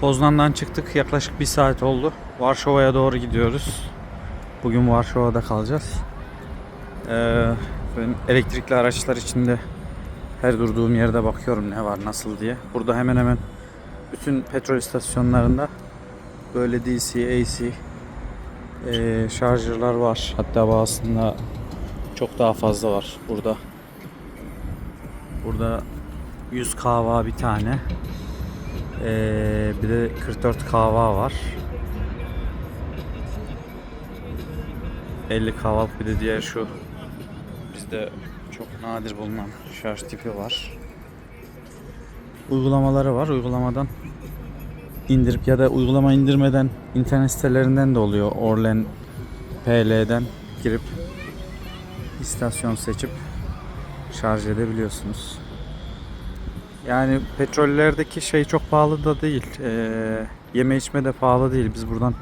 Poznan'dan çıktık. Yaklaşık bir saat oldu. Varşova'ya doğru gidiyoruz. Bugün Varşova'da kalacağız. Ee, ben elektrikli araçlar içinde her durduğum yerde bakıyorum ne var nasıl diye. Burada hemen hemen bütün petrol istasyonlarında böyle DC, AC ee, şarjörler var. Hatta bazısında çok daha fazla var burada. Burada 100 kahva bir tane. Ee, bir de 44 kahva var. 50 kahvalık bir de diğer şu bizde çok nadir bulunan şarj tipi var. Uygulamaları var. Uygulamadan indirip ya da uygulama indirmeden internet sitelerinden de oluyor. Orlen PL'den girip istasyon seçip şarj edebiliyorsunuz. Yani petrollerdeki şey çok pahalı da değil. Ee, yeme içme de pahalı değil. Biz buradan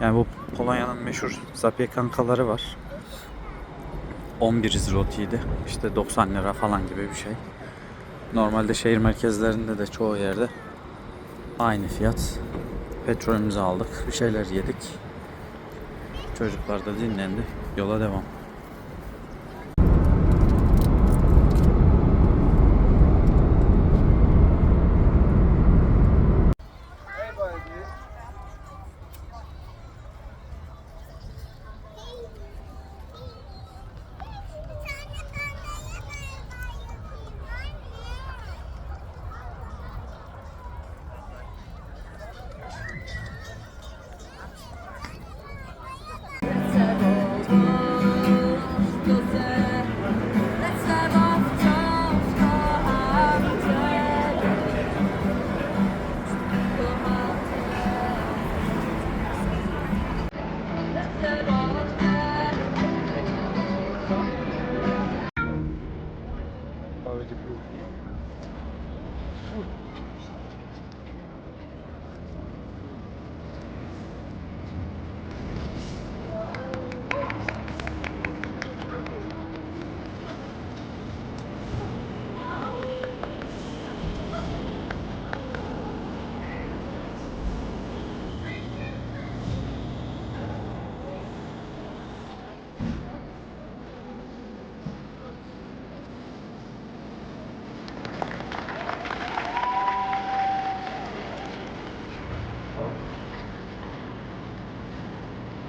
yani bu Polonya'nın meşhur zapiekankaları var. 11 zlotiydi. İşte 90 lira falan gibi bir şey. Normalde şehir merkezlerinde de çoğu yerde aynı fiyat. Petrolümüzü aldık. Bir şeyler yedik. Çocuklar da dinlendi. Yola devam.